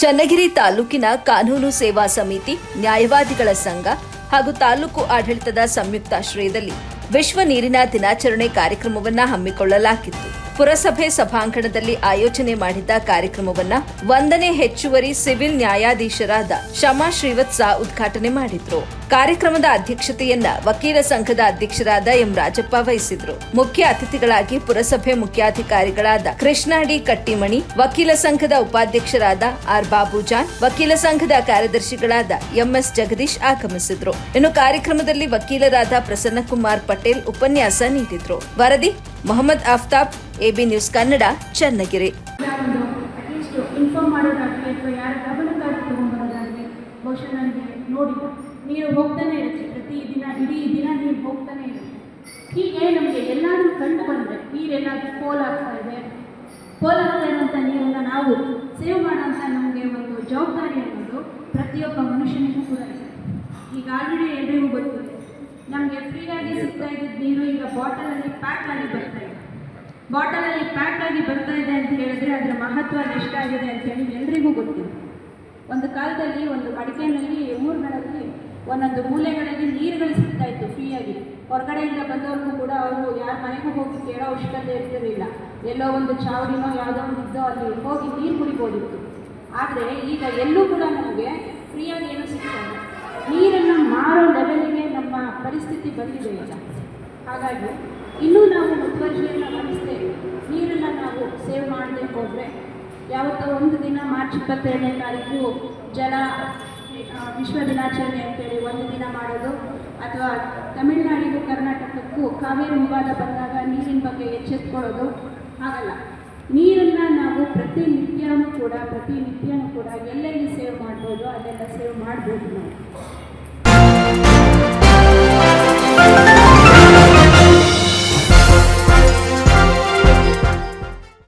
ಚನ್ನಗಿರಿ ತಾಲೂಕಿನ ಕಾನೂನು ಸೇವಾ ಸಮಿತಿ ನ್ಯಾಯವಾದಿಗಳ ಸಂಘ ಹಾಗೂ ತಾಲೂಕು ಆಡಳಿತದ ಸಂಯುಕ್ತಾಶ್ರಯದಲ್ಲಿ ವಿಶ್ವ ನೀರಿನ ದಿನಾಚರಣೆ ಕಾರ್ಯಕ್ರಮವನ್ನ ಹಮ್ಮಿಕೊಳ್ಳಲಾಗಿತ್ತು. ಪುರಸಭೆ ಸಭಾಂಗಣದಲ್ಲಿ ಆಯೋಜನೆ ಮಾಡಿದ್ದ ಕಾರ್ಯಕ್ರಮವನ್ನ ಒಂದನೇ ಹೆಚ್ಚುವರಿ ಸಿವಿಲ್ ನ್ಯಾಯಾಧೀಶರಾದ ಶಮಾ ಶ್ರೀವತ್ಸ ಉದ್ಘಾಟನೆ ಮಾಡಿದ್ರು. ಕಾರ್ಯಕ್ರಮದ ಅಧ್ಯಕ್ಷತೆಯನ್ನ ವಕೀಲ ಸಂಘದ ಅಧ್ಯಕ್ಷರಾದ ಎಂ ರಾಜಪ್ಪ ವಹಿಸಿದ್ರು. ಮುಖ್ಯ ಅತಿಥಿಗಳಾಗಿ ಪುರಸಭೆ ಮುಖ್ಯಾಧಿಕಾರಿಗಳಾದ ಕೃಷ್ಣ ಡಿ ಕಟ್ಟಿಮಣಿ, ವಕೀಲ ಸಂಘದ ಉಪಾಧ್ಯಕ್ಷರಾದ ಆರ್ ಬಾಬುಜಾನ್, ವಕೀಲ ಸಂಘದ ಕಾರ್ಯದರ್ಶಿಗಳಾದ ಎಂಎಸ್ ಜಗದೀಶ್ ಆಗಮಿಸಿದ್ರು. ಇನ್ನು ಕಾರ್ಯಕ್ರಮದಲ್ಲಿ ವಕೀಲರಾದ ಪ್ರಸನ್ನಕುಮಾರ್ ಪಟೇಲ್ ಉಪನ್ಯಾಸ ನೀಡಿದ್ರು. ವರದಿ, ಮೊಹಮ್ಮದ್ ಆಫ್ತಾಬ್, ಎಬಿ ನ್ಯೂಸ್ ಕನ್ನಡ, ಚನ್ನಗಿರಿ. ನೀರು ಹೋಗ್ತಾನೆ ಇರುತ್ತೆ. ಪ್ರತಿ ದಿನ, ಇಡೀ ದಿನ ನೀರು ಹೋಗ್ತಾನೆ ಇರುತ್ತೆ. ಹೀಗೆ ನಮಗೆ ಎಲ್ಲಾದರೂ ಕಂಡು ಬಂದರೆ ನೀರೆಲ್ಲಾದರೂ ಪೋಲಾಗ್ತಾ ಇದೆ. ಪೋಲ್ ಆಗ್ತಾ ಇರುವಂಥ ನೀರನ್ನು ನಾವು ಸೇವ್ ಮಾಡೋಂಥ ನಮಗೆ ಒಂದು ಜವಾಬ್ದಾರಿ ಅನ್ನೋದು ಪ್ರತಿಯೊಬ್ಬ ಮನುಷ್ಯನಿಗೂ ಕೂಡ ಈಗ ಆಲ್ರೆಡಿ ಎಲ್ರಿಗೂ ಗೊತ್ತಿದೆ ನಮಗೆ ಫ್ರೀಯಾಗಿ ಸಿಗ್ತಾ ಇದ್ದ ನೀರು ಈಗ ಬಾಟಲಲ್ಲಿ ಪ್ಯಾಕ್ ಆಗಿ ಬರ್ತಾ ಇದೆ. ಬಾಟಲಲ್ಲಿ ಪ್ಯಾಕ್ ಆಗಿ ಬರ್ತಾ ಇದೆ ಅಂತ ಹೇಳಿದ್ರೆ ಅದರ ಮಹತ್ವ ಎಷ್ಟಾಗಿದೆ ಅಂತ ಹೇಳಿ ಎಲ್ರಿಗೂ ಗೊತ್ತಿದೆ ಒಂದು ಕಾಲದಲ್ಲಿ ಒಂದು ಮಡಿಕೆನಲ್ಲಿ ಊರುಗಳಲ್ಲಿ ಒಂದೊಂದು ಮೂಲೆಗಳಲ್ಲಿ ನೀರುಗಳು ಸಿಗ್ತಾ ಇತ್ತು ಫ್ರೀಯಾಗಿ ಹೊರಗಡೆಯಿಂದ ಬಂದವ್ರಿಗೂ ಕೂಡ ಅವರು ಯಾರ ಮನೆಗೂ ಹೋಗಿ ಕೇಳೋ ಅವಶ್ಯಕತೆ ಇರ್ತಿರಲಿಲ್ಲ. ಎಲ್ಲೋ ಒಂದು ಚಾವಡಿನೋ ಯಾವುದೋ ಒಂದು ಇದ್ದೋ ಅಲ್ಲಿ ಹೋಗಿ ನೀರು ಕುಡಿಬೋದಿತ್ತು. ಆದರೆ ಈಗ ಎಲ್ಲೂ ಕೂಡ ನಮಗೆ ಫ್ರೀಯಾಗಿ ಏನು ಸಿಗ್ತಾ ಇಲ್ಲ. ನೀರನ್ನು ಮಾರೋ ಲೆವೆಲ್ಗೆ ಪರಿಸ್ಥಿತಿ ಬಂದಿದೆ ಈಗ. ಹಾಗಾಗಿ ಇನ್ನೂ ನಾವು ಮುತುವರ್ಜಿಯನ್ನು ವಹಿಸದೆ ನೀರನ್ನು ನಾವು ಸೇವ್ ಮಾಡದೆ ಹೋದರೆ ಯಾವತ್ತೋ ಒಂದು ದಿನ ಮಾರ್ಚ್ ಇಪ್ಪತ್ತೆರಡನೇ ತಾರೀಕು ಜಲ ವಿಶ್ವ ದಿನಾಚರಣೆ ಅಂತೇಳಿ ಒಂದು ದಿನ ಮಾಡೋದು. ಅಥವಾ ತಮಿಳುನಾಡಿಗೂ ಕರ್ನಾಟಕಕ್ಕೂ ಕಾವೇರಿ ವಿವಾದ ಬಂದಾಗ ನೀರಿನ ಬಗ್ಗೆ ಎಚ್ಚೆತ್ಕೊಳ್ಳೋದು. ಆಗಲ್ಲ ನೀರನ್ನು ನಾವು ಪ್ರತಿನಿತ್ಯನೂ ಕೂಡ ಪ್ರತಿನಿತ್ಯನೂ ಕೂಡ ಎಲ್ಲೆಲ್ಲಿ ಸೇವ್ ಮಾಡ್ಬೋದು, ಅದೆಲ್ಲ ಸೇವ್ ಮಾಡ್ಬೋದು ನಾವು.